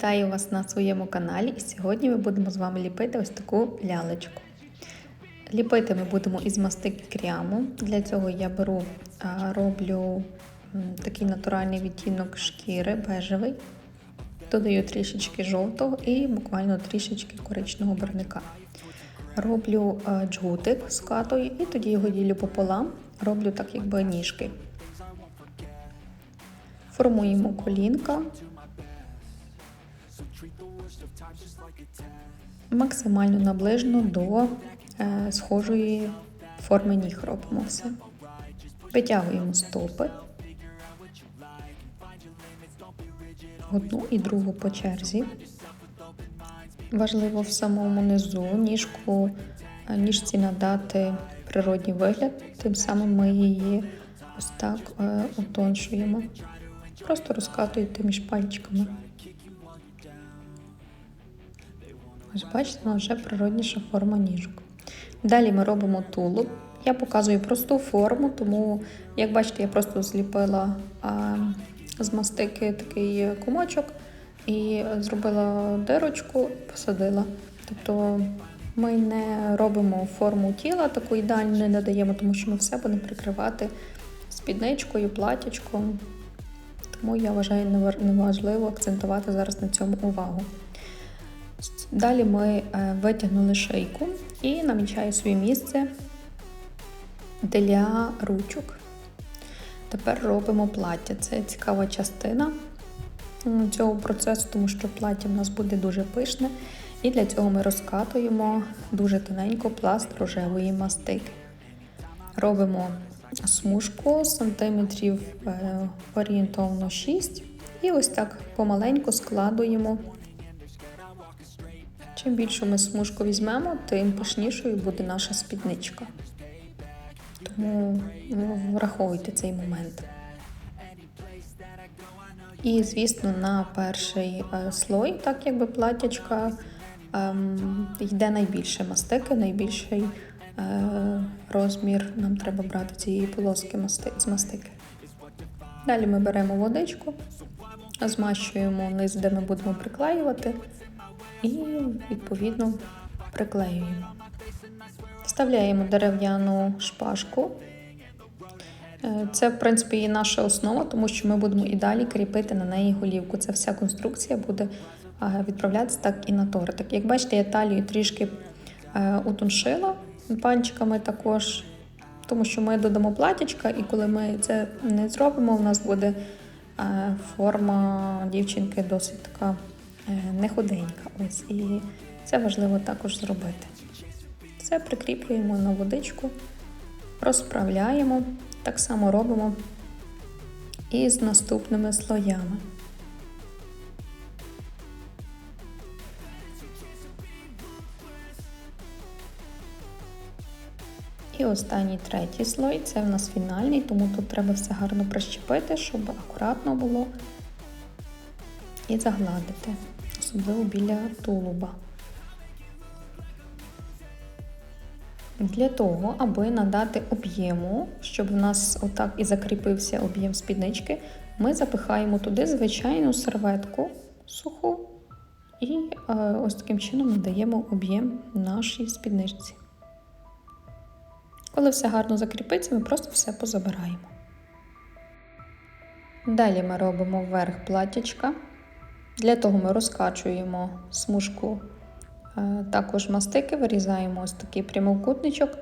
Вітаю вас на своєму каналі і сьогодні ми будемо з вами ліпити ось таку лялечку. Ліпити ми будемо із мастики кряму. Для цього я беру, роблю такий натуральний відтінок шкіри бежевий, додаю трішечки жовтого і буквально трішечки коричного барвника. Роблю джгутик скатую і тоді його ділю пополам, роблю так якби ніжки. Формуємо колінка. Максимально наближено до е, схожої форми ніг робимо все. Витягуємо стопи. Одну і другу по черзі. Важливо в самому низу ніжку, е, ніжці надати природній вигляд, тим самим ми її ось так е, утоншуємо. Просто розкатуєте між пальчиками. Ось бачите, вона вже природніша форма ніжок. Далі ми робимо тулуб. Я показую просту форму, тому, як бачите, я просто зліпила а, з мастики такий комочок і зробила дирочку, посадила. Тобто ми не робимо форму тіла, таку ідеальну не надаємо, тому що ми все будемо прикривати спідничкою, платячком. Тому я вважаю неважливо акцентувати зараз на цьому увагу. Далі ми е, витягнули шийку і намічаю своє місце для ручок. Тепер робимо плаття. Це цікава частина цього процесу, тому що плаття в нас буде дуже пишне. І для цього ми розкатуємо дуже тоненько пласт рожевої мастики. Робимо смужку сантиметрів е, орієнтовно 6. І ось так помаленьку складуємо. Чим більшу ми смужку візьмемо, тим пишнішою буде наша спідничка. Тому ну, враховуйте цей момент. І, звісно, на перший е, слой, так якби платячка, ем, йде найбільше мастики, найбільший е, розмір нам треба брати цієї полоски з мастики. Далі ми беремо водичку, змащуємо низ, де ми будемо приклеювати, і відповідно приклеюємо. Вставляємо дерев'яну шпажку. Е, це, в принципі, є наша основа, тому що ми будемо і далі кріпити на неї голівку. Це вся конструкція буде відправлятися так і на тортик. Як бачите, я талію трішки е, утоншила пальчиками також, тому що ми додамо платічка, і коли ми це не зробимо, у нас буде е, форма дівчинки досить така не худенька. Ось, І це важливо також зробити. Це прикріплюємо на водичку, розправляємо. Так само робимо і з наступними слоями. І останній третій слой це в нас фінальний, тому тут треба все гарно прищепити, щоб акуратно було і загладити, особливо біля тулуба. Для того, аби надати об'єму, щоб в нас отак і закріпився об'єм спіднички, ми запихаємо туди звичайну серветку суху і е, ось таким чином надаємо об'єм нашій спідничці. Коли все гарно закріпиться, ми просто все позабираємо. Далі ми робимо верх платячка. Для того ми розкачуємо смужку Е, також мастики вирізаємо ось такий прямокутничок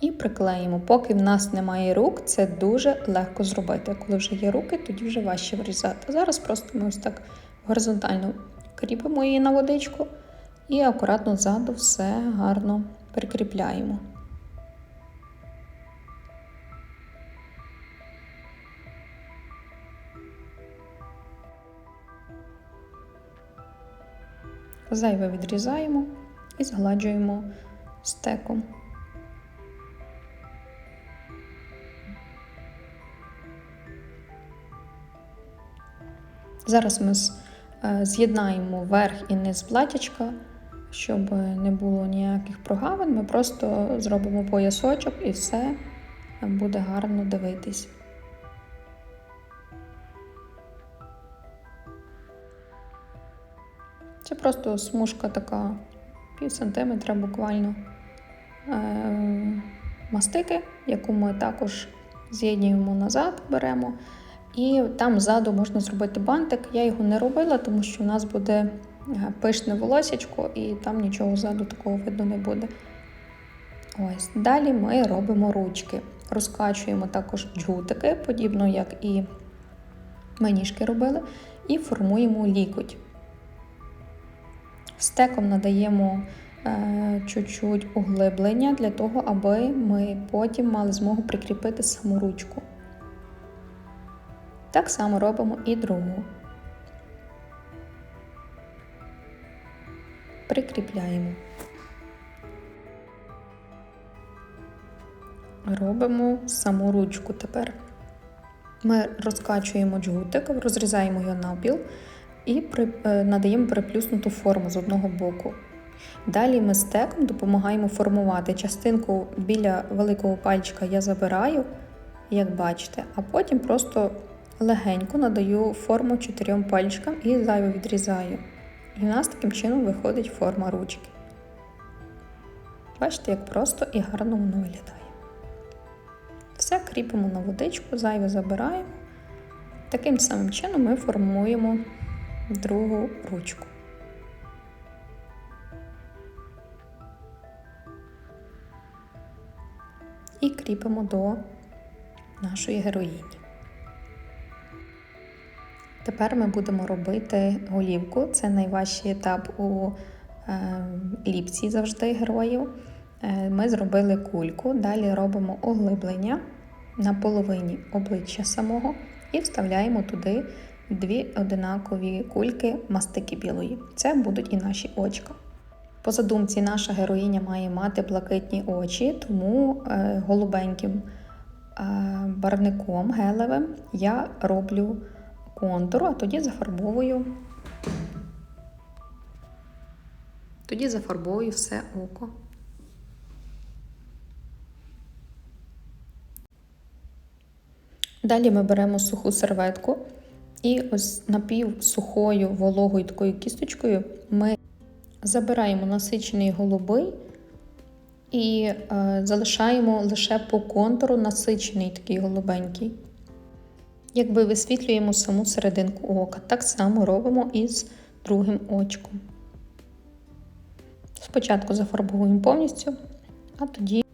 і приклеїмо. Поки в нас немає рук, це дуже легко зробити. Коли вже є руки, тоді вже важче вирізати. Зараз просто ми ось так горизонтально кріпимо її на водичку і акуратно ззаду все гарно прикріпляємо. Зайве відрізаємо і згладжуємо стеком. Зараз ми е, з'єднаємо верх і низ платячка, щоб не було ніяких прогавин. Ми просто зробимо поясочок і все буде гарно дивитись. Просто смужка така пів сантиметра буквально е- мастики, яку ми також з'єднуємо назад, беремо. І там ззаду можна зробити бантик. Я його не робила, тому що у нас буде е, пишне волосячко, і там нічого ззаду такого видно не буде. Ось. Далі ми робимо ручки. Розкачуємо також джгутики, подібно як і ми ніжки робили, і формуємо лікоть. Стеком надаємо е, чуть-чуть углиблення для того, аби ми потім мали змогу прикріпити саму ручку. Так само робимо і другу. Прикріпляємо. Робимо саму ручку тепер. Ми розкачуємо джгутик, розрізаємо його навпіл і е, надаємо приплюснуту форму з одного боку. Далі ми стеком допомагаємо формувати частинку біля великого пальчика я забираю, як бачите, а потім просто легенько надаю форму чотирьом пальчикам і зайве відрізаю. І в нас таким чином виходить форма ручки. Бачите, як просто і гарно воно виглядає. Все кріпимо на водичку, зайве забираємо. Таким самим чином ми формуємо другу ручку. І кріпимо до нашої героїні. Тепер ми будемо робити голівку. Це найважчий етап у е, ліпці завжди героїв. Е, ми зробили кульку, далі робимо оглиблення на половині обличчя самого і вставляємо туди дві одинакові кульки мастики білої. Це будуть і наші очка. По задумці, наша героїня має мати блакитні очі, тому е, голубеньким е, барником гелевим я роблю контур, а тоді зафарбовую. Тоді зафарбовую все око. Далі ми беремо суху серветку і ось напівсухою вологою такою кісточкою ми забираємо насичений голубий і е, залишаємо лише по контуру насичений такий голубенький. Якби висвітлюємо саму серединку ока. Так само робимо і з другим очком. Спочатку зафарбовуємо повністю, а тоді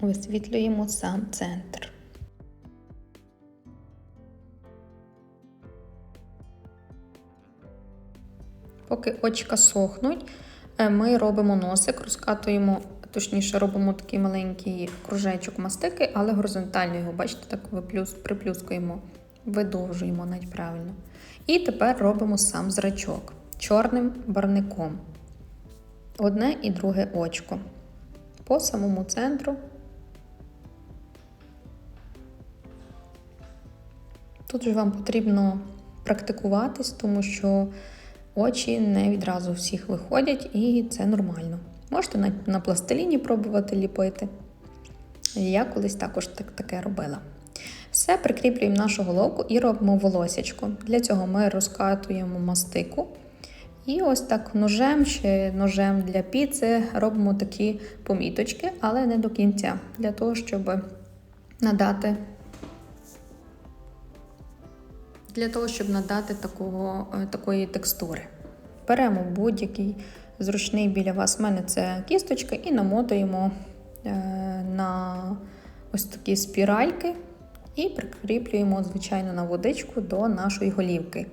висвітлюємо сам центр. Поки очка сохнуть, е, ми робимо носик, розкатуємо, точніше, робимо такий маленький кружечок мастики, але горизонтально його, бачите, так виплюс, приплюскуємо, видовжуємо навіть правильно. І тепер робимо сам зрачок чорним барником. Одне і друге очко. По самому центру. Тут же вам потрібно практикуватись, тому що очі не відразу всіх виходять, і це нормально. Можете на, на пластиліні пробувати ліпити. Я колись також так, таке робила. Все, прикріплюємо нашу головку і робимо волосячко. Для цього ми розкатуємо мастику. І ось так ножем чи ножем для піци робимо такі поміточки, але не до кінця, для того, щоб надати для того, щоб надати такого, е, такої текстури. Беремо будь-який зручний біля вас, У мене це кісточка, і намотуємо е, на ось такі спіральки і прикріплюємо, звичайно, на водичку до нашої голівки.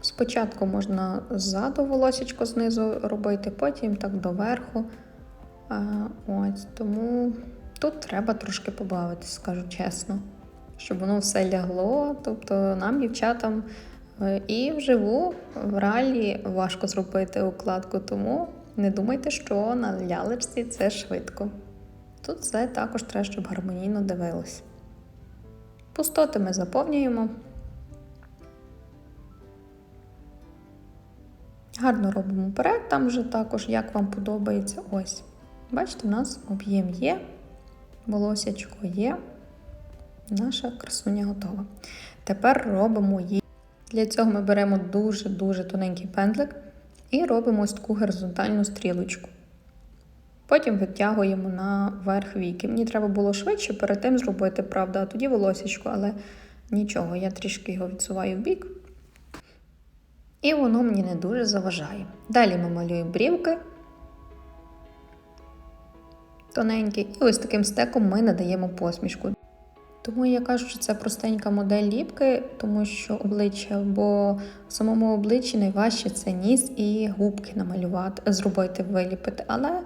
Спочатку можна ззаду волосечко знизу робити, потім так доверху. Ось, Тому тут треба трошки побавитись, скажу чесно, щоб воно все лягло. Тобто нам, дівчатам, е, і вживу в реалі важко зробити укладку, тому не думайте, що на лялечці це швидко. Тут все також треба, щоб гармонійно дивилось. Пустоти ми заповнюємо. Гарно робимо вперед, там вже також, як вам подобається. Ось. Бачите, у нас об'єм є, волосячко є. Наша красуня готова. Тепер робимо її. Для цього ми беремо дуже-дуже тоненький пендлик і робимо ось таку горизонтальну стрілочку. Потім витягуємо на верх віки. Мені треба було швидше перед тим зробити, правда, а тоді волосічко, але нічого, я трішки його відсуваю в бік. І воно мені не дуже заважає. Далі ми малюємо брівки тоненькі, і ось таким стеком ми надаємо посмішку. Тому я кажу, що це простенька модель ліпки, тому що обличчя, бо в самому обличчі найважче це ніс і губки намалювати, зробити, виліпити. Але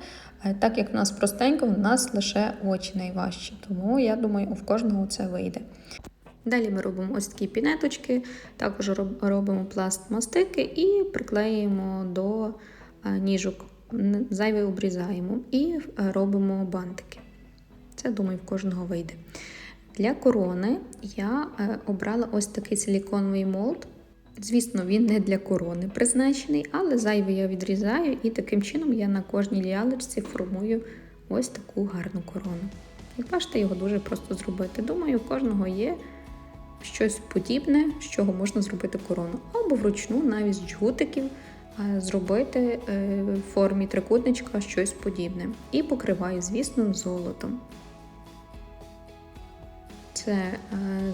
е, так як в нас простенько, в нас лише очі найважчі. Тому я думаю, у кожного це вийде. Далі ми робимо ось такі пінеточки, також робимо пласт мастики і приклеїмо до е, ніжок. Зайве обрізаємо і е, робимо бантики. Це, думаю, в кожного вийде. Для корони я е, обрала ось такий силіконовий молд. Звісно, він не для корони призначений, але зайве я відрізаю, і таким чином я на кожній лялечці формую ось таку гарну корону. Як бачите, його дуже просто зробити. Думаю, у кожного є щось подібне, з чого можна зробити корону. Або вручну, навіть з джгутиків, зробити е, в формі трикутничка щось подібне. І покриваю, звісно, золотом. Це е,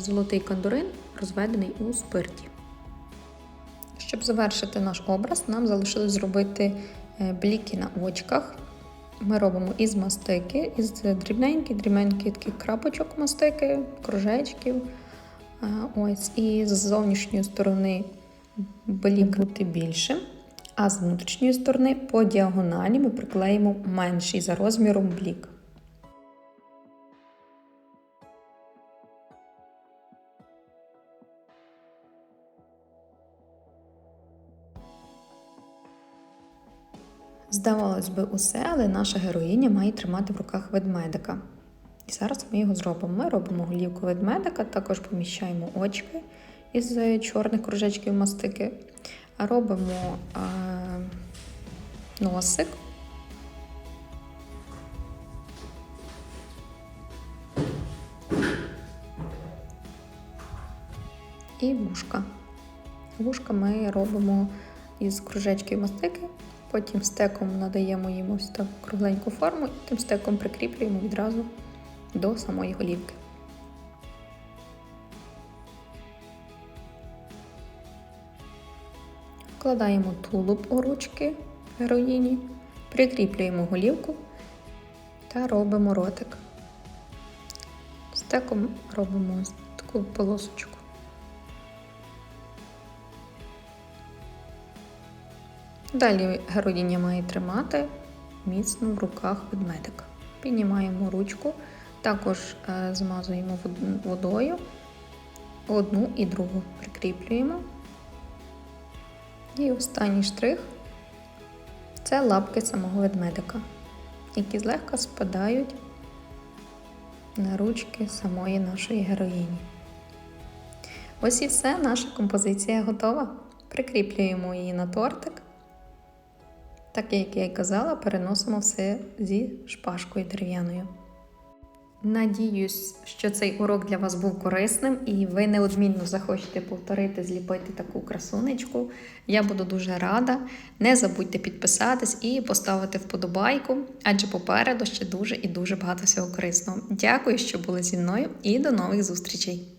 золотий кандурин, розведений у спирті. Щоб завершити наш образ, нам залишилось зробити е, бліки на очках. Ми робимо із мастики, із дрібненьких, дрібненьких таких крапочок мастики, кружечків. Е, Ось, і з зовнішньої сторони блік бути більшим, а з внутрішньої сторони по діагоналі ми приклеїмо менший за розміром блік. Здавалось би, усе, але наша героїня має тримати в руках ведмедика. І зараз ми його зробимо. Ми робимо голівку ведмедика, також поміщаємо очки із чорних кружечків мастики, робимо е, носик. І вушка. Вушка ми робимо із кружечків мастики, потім стеком надаємо їм ось таку кругленьку форму і тим стеком прикріплюємо відразу до самої голівки. Вкладаємо тулуб у ручки героїні, прикріплюємо голівку та робимо ротик. Стеком робимо таку полосочку. Далі героїня має тримати міцно в руках ведмедика. Піднімаємо ручку, також е, змазуємо водою, одну і другу прикріплюємо. І останній штрих це лапки самого ведмедика, які злегка спадають на ручки самої нашої героїні. Ось і все, наша композиція готова. Прикріплюємо її на тортик. Так як я й казала, переносимо все зі шпажкою дерев'яною. Надіюсь, що цей урок для вас був корисним і ви неодмінно захочете повторити, зліпити таку красунечку. Я буду дуже рада. Не забудьте підписатись і поставити вподобайку, адже попереду ще дуже і дуже багато всього корисного. Дякую, що були зі мною, і до нових зустрічей!